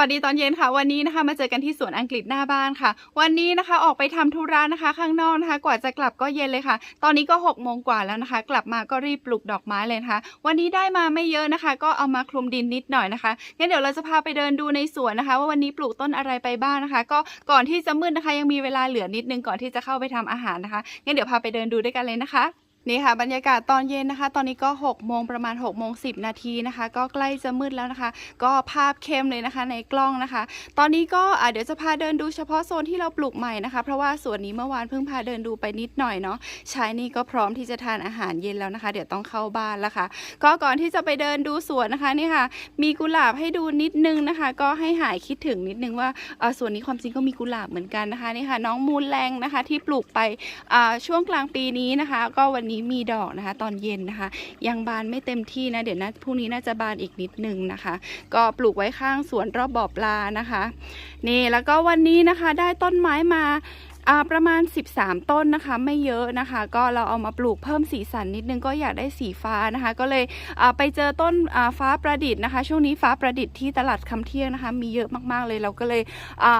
วัสดีตอนเย็นค่ะ วันนี้นะคะมาเจอกันที่สวนอังกฤษหน้าบ้านค่ะ วันนี้นะคะออกไปทำธุระนะคะ ข้างนอกนะคะ กว่าจะกลับก็เย็นเลยค่ะ ตอนนี้ก็6กโมงกว่าแล้วนะคะ กลับมาก็รีบปลูกดอกไม้เลยนะคะ วันนี้ได้มาไม่เยอะนะคะ ก็เอามาคลุมดินนิดหน่อยนะคะงั้นเดี๋ยวเราจะพาไปเดินดูในสวนนะคะ ว่าวันนี้ปลูกต้นอะไรไปบ้างนะคะ ก็ก่อนที่จะมืดนะคะ ยังมีเวลาเหลือนิดนึงก่อนที่จะเข้าไปทำอาหารนะคะงั้นเดี๋ยวพาไปเดินดูด้วยกันเลยนะคะ นี่ค่ะบรรยากาศตอนเย็นนะคะ ตอนนี้ก็6โมงประมาณ6โมง10 นาทีนะคะ ก็ใกล้จะมืดแล้วนะคะ ก็ภาพเข้มเลยนะคะในกล้องนะคะ ตอนนี้ก็เดี๋ยวจะพาเดินดูเฉพาะโซนที่เราปลูกใหม่นะคะ เพราะว่าส่วนนี้เมื่อวานเพิ่งพาเดินดูไปนิดหน่อยเนาะชายนี่ก็พร้อมที่จะทานอาหารเย็นแล้วนะคะ เดี๋ยวต้องเข้าบ้านแล้วค่ะ ก็ก่อนที่จะไปเดินดูสวนนะคะนี่ค่ะ มีกุหลาบให้ดูนิดนึงนะคะ ก็ให้หายคิดถึงนิดนึงว่าอ่อสวนนี้ความจริงก็มีกุหลาบเหมือนกันนะคะนี่ค่ะ น้องมูลแรงนะคะ ที่ปลูกไปอ่าช่วงกลางปีนี้นะคะ ก็วันนี้มีดอกนะคะ ตอนเย็นนะคะ ยังบานไม่เต็มที่นะเดี๋ยวนะพรุ่งนี้น่าจะบานอีกนิดนึงนะคะ ก็ปลูกไว้ข้างสวนรอบบ่อปลานะคะ นี่แล้วก็วันนี้นะคะได้ต้นไม้มาอ่า ประมาณ 13 ต้นนะคะ ไม่เยอะนะคะ ก็เราเอามาปลูกเพิ่มสีสันนิดนึงก็อยากได้สีฟ้านะคะ ก็เลยไปเจอต้นฟ้าประดิษฐ์นะคะ ช่วงนี้ฟ้าประดิษฐ์ที่ตลาดคำเที่ยงนะคะ มีเยอะมากๆเลยเราก็เลย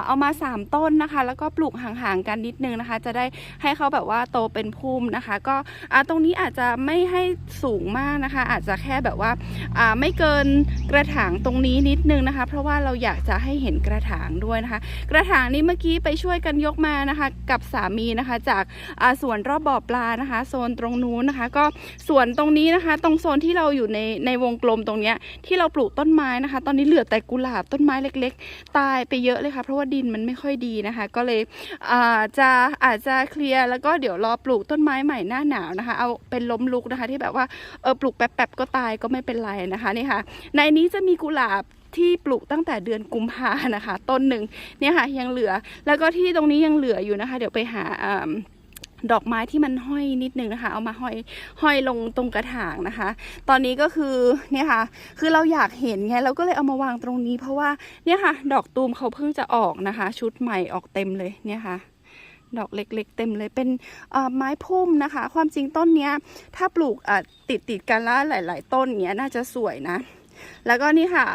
เอามา 3 ต้นนะคะ แล้วก็ปลูกห่างๆกันนิดนึงนะคะ จะได้ให้เขาแบบว่าโตเป็นพุ่มนะคะ ก็ตรงนี้อาจจะไม่ให้สูงมากนะคะ อาจจะแค่แบบว่าไม่เกินกระถางตรงนี้นิดนึงนะคะ เพราะว่าเราอยากจะให้เห็นกระถางด้วยนะคะ กระถางนี้เมื่อกี้ไปช่วยกันยกมานะคะกับสามีนะคะ จากสวนรอบบ่อปลานะคะ โซนตรงนู้นนะคะ ก็สวนตรงนี้นะคะ ตรงโซนที่เราอยู่ในในวงกลมตรงเนี้ยที่เราปลูกต้นไม้นะคะ ตอนนี้เหลือแต่กุหลาบต้นไม้เล็ก ๆ ตายไปเยอะเลยค่ะเพราะว่าดินมันไม่ค่อยดีนะคะ ก็เลยอาจะอาจจะเคลียร์แล้วก็เดี๋ยวรอปลูกต้นไม้ใหม่หน้าหนาวนะคะ เอาเป็นล้มลุกนะคะ ที่แบบว่าเออปลูกแป๊บๆก็ตายก็ไม่เป็นไรนะคะนี่ค่ะ ในนี้จะมีกุหลาบ ที่ปลูกตั้งแต่เดือนกุมภานะคะ ต้นหนึ่งเนี่ยค่ะยังเหลือ แล้วก็ที่ตรงนี้ยังเหลืออยู่นะคะ เดี๋ยวไปหาอดอกไม้ที่มันห้อยนิดนึงนะคะ เอามาห้อยห้อยลงตรงกระถางนะคะ ตอนนี้ก็คือเนี่ยค่ะ คือเราอยากเห็นไงเราก็เลยเอามาวางตรงนี้ เพราะว่าเนี่ยค่ะ ดอกตูมเขาเพิ่งจะออกนะคะ ชุดใหม่ออกเต็มเลยเนี่ยค่ะดอกเล็กๆ เต็มเลยเป็นไม้พุ่มนะคะ ความจริงต้นเนี้ยถ้าปลูกติดติดๆกันแล้วหลาย ๆ ต้นเงี้ยน่าจะสวยนะ แล้วก็นี่ค่ะ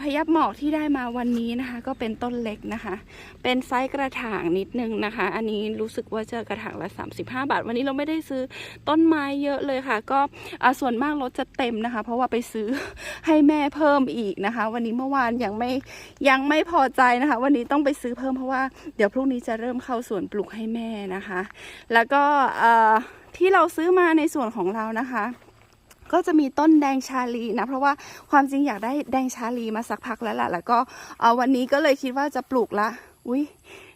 พยับหมอกที่ได้มาวันนี้นะคะ ก็เป็นต้นเล็กนะคะ เป็นไซส์กระถางนิดนึงนะคะ อันนี้รู้สึกว่าจะกระถางละ 35 บาท วันนี้เราไม่ได้ซื้อต้นไม้เยอะเลยค่ะ ก็ส่วนมากรถจะเต็มนะคะ เพราะว่าไปซื้อให้แม่เพิ่มอีกนะคะ วันนี้เมื่อวานยังไม่ยังไม่พอใจนะคะ วันนี้ต้องไปซื้อเพิ่มเพราะว่าเดี๋ยวพรุ่งนี้จะเริ่มเข้าสวนปลูกให้แม่นะคะ แล้วก็ที่เราซื้อมาในส่วนของเรานะคะ ก็จะมีต้นแดงชาลีนะ เพราะว่าความจริงอยากได้แดงชาลีมาสักพักแล้วแหละแล้วก็เอ่อวันนี้ก็เลยคิดว่าจะปลูกละ อุ้ย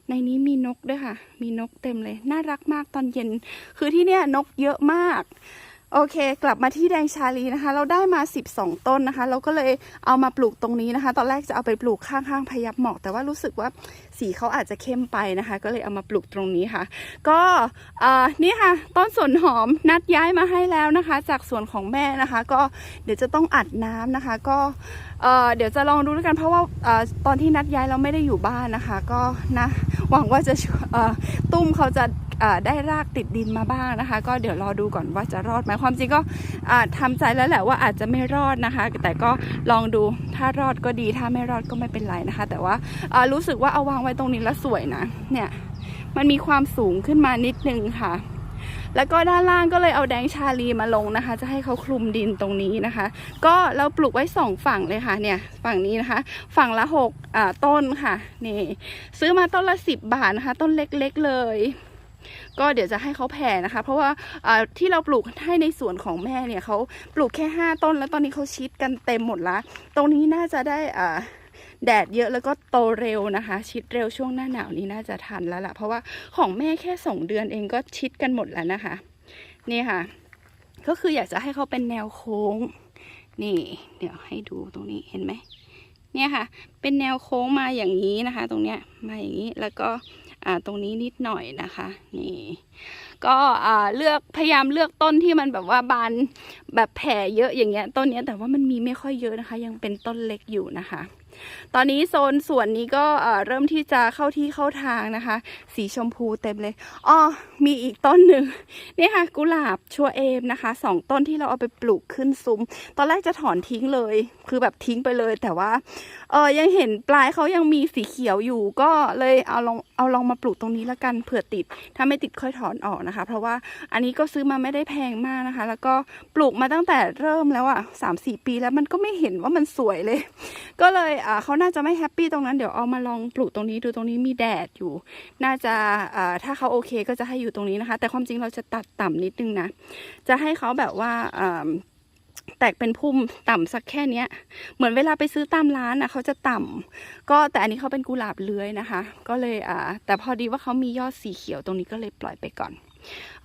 ในนี้มีนกด้วยค่ะ มีนกเต็มเลย น่ารักมากตอนเย็น คือที่เนี่ยนกเยอะมาก โอเค กลับมาที่แดงชาลีนะคะ เราได้มา 12 ต้นนะคะ เราก็เลยเอามาปลูกตรงนี้นะคะ ตอนแรกจะเอาไปปลูกข้างๆพยับหมอก แต่ว่ารู้สึกว่าสีเขาอาจจะเข้มไปนะคะ ก็เลยเอามาปลูกตรงนี้ค่ะ ก็เอ่อนี่ค่ะ ต้นสนหอมนัดย้ายมาให้แล้วนะคะ จากสวนของแม่นะคะ ก็เดี๋ยวจะต้องอัดน้ำนะคะ ก็ เเดี๋ยวจะลองดูด้วยกันเพราะว่าอตอนที่นัดย้ายเราไม่ได้อยู่บ้านนะคะ ก็นะหวังว่าจะตุ้มเขาจะได้รากติดดินมาบ้างนะคะ ก็เดี๋ยวรอดูก่อนว่าจะรอดไหมความจริงก็อ่าทำใจแล้วแหละว่าอาจจะไม่รอดนะคะ แต่ก็ลองดูถ้ารอดก็ดีถ้าไม่รอดก็ไม่เป็นไรนะคะ แต่ว่ารู้สึกว่าเอาวางไว้ตรงนี้แล้วสวยนะเนี่ยมันมีความสูงขึ้นมานิดนึงค่ะ แล้วก็ด้านล่างก็เลยเอาแดงชาลีมาลงนะคะ จะให้เขาคลุมดินตรงนี้นะคะ ก็เราปลูกไว้สองฝั่งเลยค่ะเนี่ยฝั่งนี้นะคะ ฝั่งละหกอ่าต้นค่ะนี่ซื้อมาต้นละสิบบาทนะคะ ต้นเล็กๆเลยก็เดี๋ยวจะให้เขาแผ่นะคะ เพราะว่าอ่าที่เราปลูกให้ในสวนของแม่เนี่ยเขาปลูกแค่ห้าต้น แล้วตอนนี้เขาชิดกันเต็มหมดละ ตรงนี้น่าจะได้อ่า แดดเยอะแล้วก็โตเร็วนะคะ ชิดเร็วช่วงหน้าหนาวนี้น่าจะทันแล้วล่ะ เพราะว่าของแม่แค่สองเดือนเองก็ชิดกันหมดแล้วนะคะ นี่ค่ะ ก็คืออยากจะให้เขาเป็นแนวโค้ง นี่ เดี๋ยวให้ดูตรงนี้เห็นไหมเนี่ยค่ะ เป็นแนวโค้งมาอย่างนี้นะคะ ตรงเนี้ยมาอย่างนี้แล้วก็ตรงนี้นิดหน่อยนะคะ นี่ ก็เลือกพยายามเลือกต้นที่มันแบบว่าบานแบบแผ่เยอะอย่างเงี้ยต้นเนี้ยแต่ว่ามันมีไม่ค่อยเยอะนะคะ ยังเป็นต้นเล็กอยู่นะคะ ตอนนี้โซนสวนนี้ก็เริ่มที่จะเข้าที่เข้าทางนะคะ สีชมพูเต็มเลยอ๋อมีอีกต้นหนึ่งนี่ค่ะกุหลาบชัวเอมนะคะสองต้นที่เราเอาไปปลูกขึ้นซุ้ม ตอนแรกจะถอนทิ้งเลย คือแบบทิ้งไปเลย แต่ว่าเออยังเห็นปลายเขายังมีสีเขียวอยู่ก็เลยเอาลอง เอาลองมาปลูกตรงนี้ละกันเผื่อติด ถ้าไม่ติดค่อยถอนออกนะคะ เพราะว่าอันนี้ก็ซื้อมาไม่ได้แพงมากนะคะ แล้วก็ปลูกมาตั้งแต่เริ่มแล้วอะสามสี่ปีแล้วมันก็ไม่เห็นว่ามันสวยเลย ก็เลยอ่าเขาน่าจะไม่แฮปปี้ตรงนั้นเดี๋ยวเอามาลองปลูกตรงนี้ดูตรงนี้มีแดดอยู่ น่าจะอ่าถ้าเขาโอเคก็จะให้อยู่ตรงนี้นะคะ แต่ความจริงเราจะตัดต่ำนิดนึงนะจะให้เขาแบบว่าอ่า แตกเป็นพุ่มต่ำสักแค่เนี้ย เหมือนเวลาไปซื้อตามร้านนะเขาจะต่ำก็แต่อันนี้เขาเป็นกุหลาบเลื้อยนะคะ ก็เลยอ่าแต่พอดีว่าเขามียอดสีเขียวตรงนี้ก็เลยปล่อยไปก่อน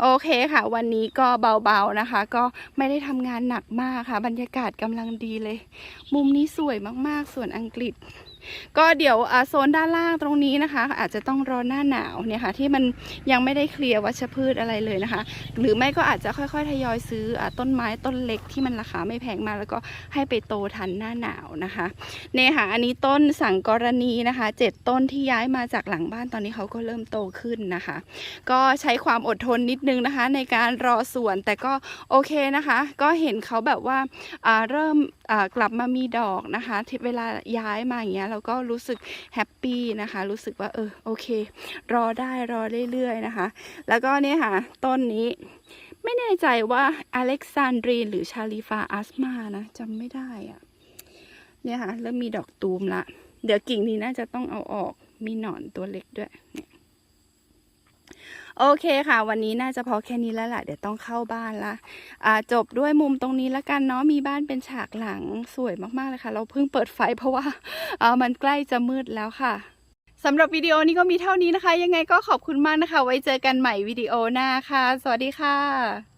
โอเคค่ะ วันนี้ก็เบาๆนะคะ ก็ไม่ได้ทำงานหนักมากค่ะ บรรยากาศกำลังดีเลย มุมนี้สวยมากๆส่วนอังกฤษ ก็เดี๋ยวโซนด้านล่างตรงนี้นะคะ อาจจะต้องรอหน้าหนาวเนี่ยค่ะที่มันยังไม่ได้เคลียร์วัชพืชอะไรเลยนะคะ หรือไม่ก็อาจจะค่อยๆทยอยซื้ออต้นไม้ต้นเล็กที่มันราคาไม่แพงมากแล้วก็ให้ไปโตทันหน้าหนาวนะคะเนี่ยค่ะอันนี้ต้นสังกรณีนะคะเจ็ดต้นที่ย้ายมาจากหลังบ้านตอนนี้เขาก็เริ่มโตขึ้นนะคะ ก็ใช้ความอดทนนิดนึงนะคะ ในการรอสวนแต่ก็โอเคนะคะ ก็เห็นเขาแบบว่าเริ่มกลับมามีดอกนะคะที่เวลาย้ายมาอย่างเงี้ยเราก็รู้สึกแฮปปี้นะคะ รู้สึกว่าเออโอเค รอได้รอเรื่อยๆนะคะ แล้วก็เนี่ยค่ะ ต้นนี้ไม่แน่ใจว่าอเล็กซานดรีนหรือชาลีฟาอัสมานะจำไม่ได้อะเนี่ยค่ะเริ่มมีดอกตูมละ เดี๋ยวกิ่งนี้น่าจะต้องเอาออกมีหนอนตัวเล็กด้วยเนี่ย โอเคค่ะ วันนี้น่าจะพอแค่นี้แล้วแหละเดี๋ยวต้องเข้าบ้านละอ่าจบด้วยมุมตรงนี้ละกันเนาะมีบ้านเป็นฉากหลังสวยมากๆเลยค่ะ เราเพิ่งเปิดไฟเพราะว่าอ่ามันใกล้จะมืดแล้วค่ะสำหรับวิดีโอนี้ก็มีเท่านี้นะคะ ยังไงก็ขอบคุณมากนะคะ ไว้เจอกันใหม่วิดีโอหน้าค่ะ สวัสดีค่ะ